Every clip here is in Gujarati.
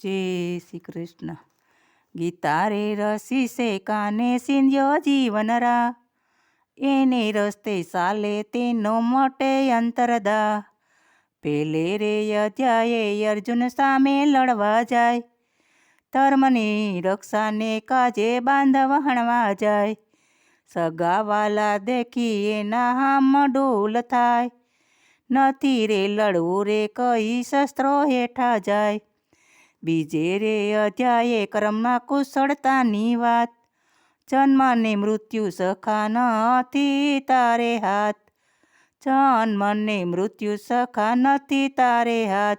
જય શ્રી કૃષ્ણ. ગીતા રે રસી સે કાને સિંધ્યો જીવનરા એને રસ્તે ચાલે તેનો મોટે અંતરદા. પેલે રે અધ્યાયે અર્જુન સામે લડવા જાય. ધર્મની રક્ષાને કાજે બાંધવ હણવા જાય. સગાવાલા દેખી એના હામ ડોલ થાય. નથી રે લડવું રે, કઈ શસ્ત્રો હેઠા જાય. બીજે રે અધ્યાયે કર્મમાં કુશળતાની વાત. જન્મ ને મૃત્યુ સખા નથી તારે હાથ. જન્મ ને મૃત્યુ સખા નથી તારે હાથ.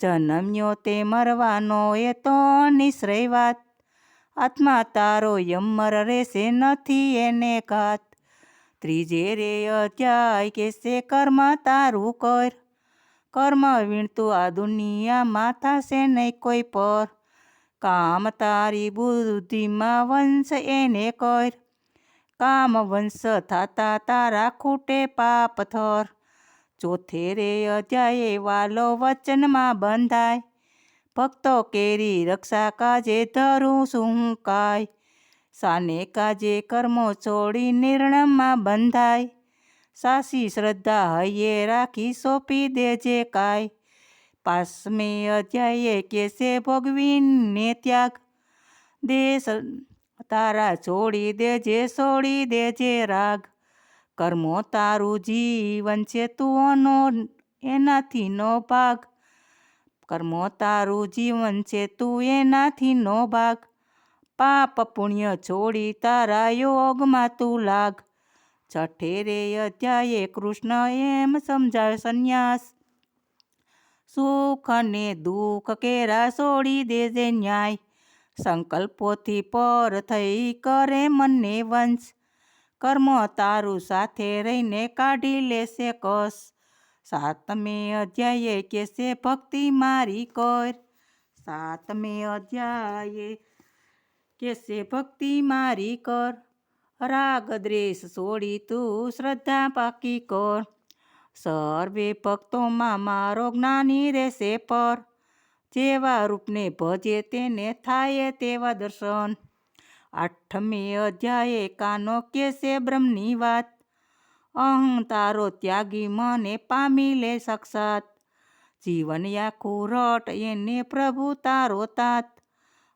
જન્મ્યો તે મરવાનો એ તો નિશ્રય વાત. આત્મા તારો યમર રહેશે નથી એને ઘાત. ત્રીજે રે અધ્યાય કેસે કર્મ તારું કર. કર્મ વીણતું આ દુનિયામાં થશે નહીં કોઈ પર. કામ તારી બુદ્ધિમાં વંશ એને કર. કામ વંશ થાતા તારા ખૂટે પાપ થર. ચોથે રે અધ્યાયે વાલો વચનમાં બંધાય. ભક્તો કેરી રક્ષા કાજે ધરું શું કાય? સાને કાજે કર્મો છોડી નિર્ણયમાં બંધાય. સાસી શ્રદ્ધા હૈયે રાખી સોંપી દેજે કાય પાસમે અધ્યાયે કેસે ભોગવીને ત્યાગ દેશ તારા છોડી દેજે છોડી દેજે રાગ કર્મો તારું જીવન છે તુંનો એનાથી નો ભાગ કર્મો તારું જીવન છે તું એનાથી નો ભાગ પાપ પુણ્ય છોડી તારા યોગમાં તું લાગ છઠે રે અધ્યાયે કૃષ્ણ એમ સમજાવે સંન્યાસ સુખ અને દુઃખ કેરા છોડી દેજે ન્યાય સંકલ્પોથી પર થઈ કરે મનને વંશ કર્મ તારું સાથે રહીને કાઢી લેશે કસ સાતમે અધ્યાયે કેશે ભક્તિ મારી કર સાતમે અધ્યાયે કેશે ભક્તિ મારી કર રાગ દ્વેષ છોડી તું શ્રદ્ધા પાકી કર. સર્વે ભક્તોમાં મારો જ્ઞાની રહેશે પર. જેવા રૂપને ભજે તેને થાય તેવા દર્શન. આઠમી અધ્યાયે કાનો કેસે બ્રહ્મની વાત. અહં તારો ત્યાગી મને પામી લે સાક્ષાત. જીવન આખું રટ એને પ્રભુ તારો તાત.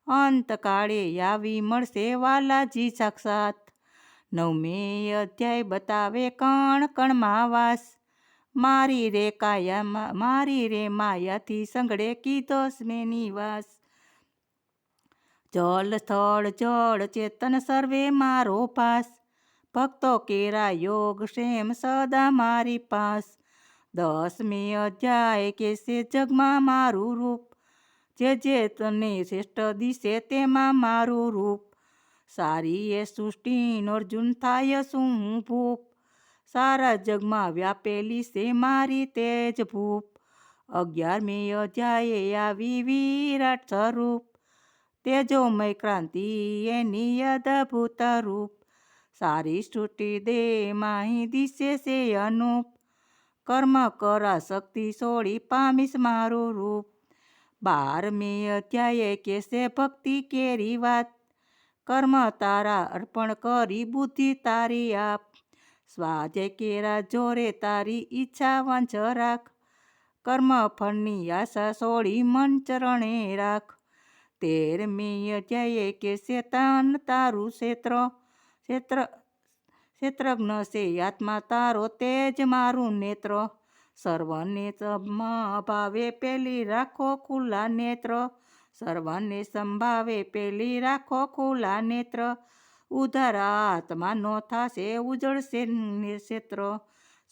અંતકાળે આવી મળશે વાલાજી સાક્ષાત. નવમે અધ્યાય બતાવે કણ કણમાં વાસ. મારી રે કાયામાં મારી રે માયાથી સંગડે કીધો સ્મેની વાસ. જલ સ્થળ, જળ, ચેતન સર્વે મારો પાસ. ભક્તો કેરા યોગ શેમ સદા મારી પાસ. દસમે અધ્યાય કેસે જગમાં મારું રૂપ. જે જે તને શ્રેષ્ઠ દિશે તેમાં મારું રૂપ. સારી એ સૃષ્ટિ અર્જુન થાય શું ભૂપ? સારા જગમાં વ્યાપેલી છે મારી તેજ ભૂપ. અગિયારમી અધ્યાયે આવી વિરાટ સ્વરૂપ. તેજોમય ક્રાંતિ એની અદભૂત રૂપ. સારી સૃષ્ટિ દે માહી દિશે છે અનુપ. કર્મ કરા શક્તિ છોડી પામીશ મારું રૂપ. બારમી અધ્યાયે કેસે ભક્તિ કેરી વાત? કર્મ તારા અર્પણ કરી બુદ્ધિ તારી આપ. સ્વાધ્યાય કેરા જોરે તારી ઈચ્છા વાંચ રાખ. કર્મ ફળની આશા સોળી મન ચરણે રાખ. તેર મેય અધ્યાયે કે શેતાન તારું ક્ષેત્ર. ક્ષેત્ર, ક્ષેત્રજ્ઞ છે આત્મા તારો તેજ મારું નેત્ર. સર્વને ભાવે પેલી રાખો ખુલ્લા નેત્ર. સર્વને સંભાવે પેલી રાખો ખુલ્લા નેત્ર. ઉધાર આત્માનો થાશે, ઉજળશે ક્ષેત્ર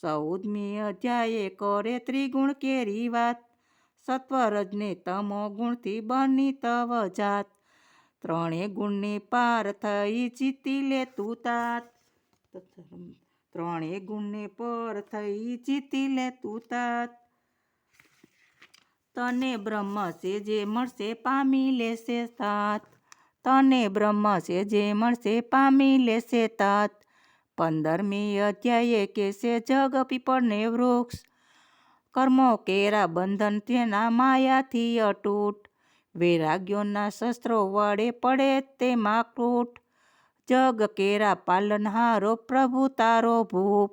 સૌદમી અધ્યાયે કરે ત્રિગુણ કેરી વાત. સત્વરજને તમો ગુણથી બની તવ જાત ત્રણે ગુણની પાર થઈ જીતી લે તું તાત. ત્રણે ગુણને પર થઈ જીતી લે તું તાત. તને બ્રહ્મ છે જે મળશે પામી લેશે તાત તને બ્રહ્મ છે જે મળશે પામી લેશે તાત પંદરમી અધ્યાયે કેસે જગ પીપળને વૃક્ષ. કર્મો કેરા બંધન તેના માયાથી અટૂટ. વૈરાગ્યોના શસ્ત્રો વડે પડે તેમાં કૂટ જગ કેરા પાલનહારો પ્રભુ તારો ભૂપ.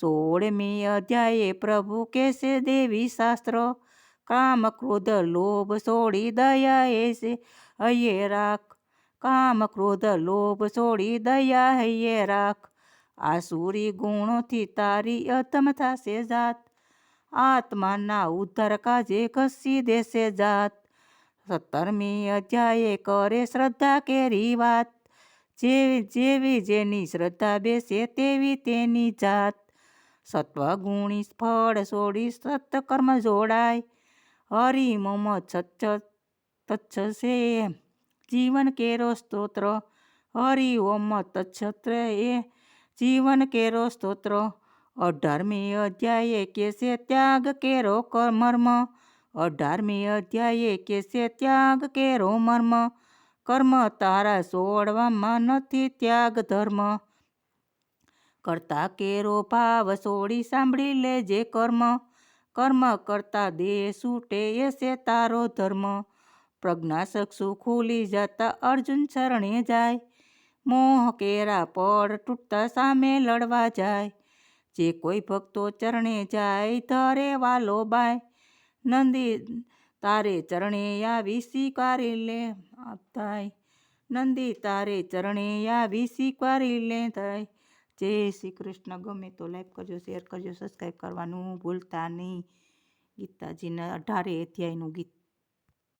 સોળમી અધ્યાયે પ્રભુ કેસે દેવી શાસ્ત્ર. કામ ક્રોધ લોભ છોડી દયા એસે. હૈયે રાખ. કામ ક્રોધ લોભ છોડી દયા હૈયે રાખ. આસુરી ગુણોથી તારી અતમ થશે જાત. આત્માના ઉદ્ધાર કાજે ઘસી દેશે જાત. સત્તરમી અધ્યાયે કરે શ્રદ્ધા કેરી વાત. જેવી જેવી જેની શ્રદ્ધા બેસે તેવી તેની જાત. સત્વગુણી ફળ છોડી સત્કર્મ જોડાય. હરિ મમ છચ્છ તચ્છસે. જીવન કેરો સ્તોત્ર, હરિ ઓમ તચ્છત્ર એ જીવન કેરો સ્તોત્ર, અઢારમી અધ્યાયે કેસે ત્યાગ કેરો મર્મ અઢારમી અધ્યાયે કેસે ત્યાગ કેરો મર્મ. કર્મ તારા સોડવામાં નથી ત્યાગ ધર્મ. કરતા કેરો ભાવ સોડી સાંભળી લેજે કર્મ. કર્મ કરતા દેહ છૂટે એસે તારો ધર્મ. પ્રજ્ઞાચક્ષુ ખુલી જતા અર્જુન શરણે જાય. મોહ કેરા પડ તૂટતા સામે લડવા જાય. જે કોઈ ભક્તો ચરણે જાય, ધરે વાલો બાય. નંદી, તારે ચરણે આવી સ્વીકારી લે આપતાય નંદી, તારે ચરણે આવી સ્વીકારી લે, થાય. જય શ્રી કૃષ્ણ. ગમે તો લાઈક કરજો શેર કરજો સબસ્ક્રાઈબ કરવાનું ભૂલતા નહીં. ગીતાજીના અઢારે અધ્યાયનું ગીત.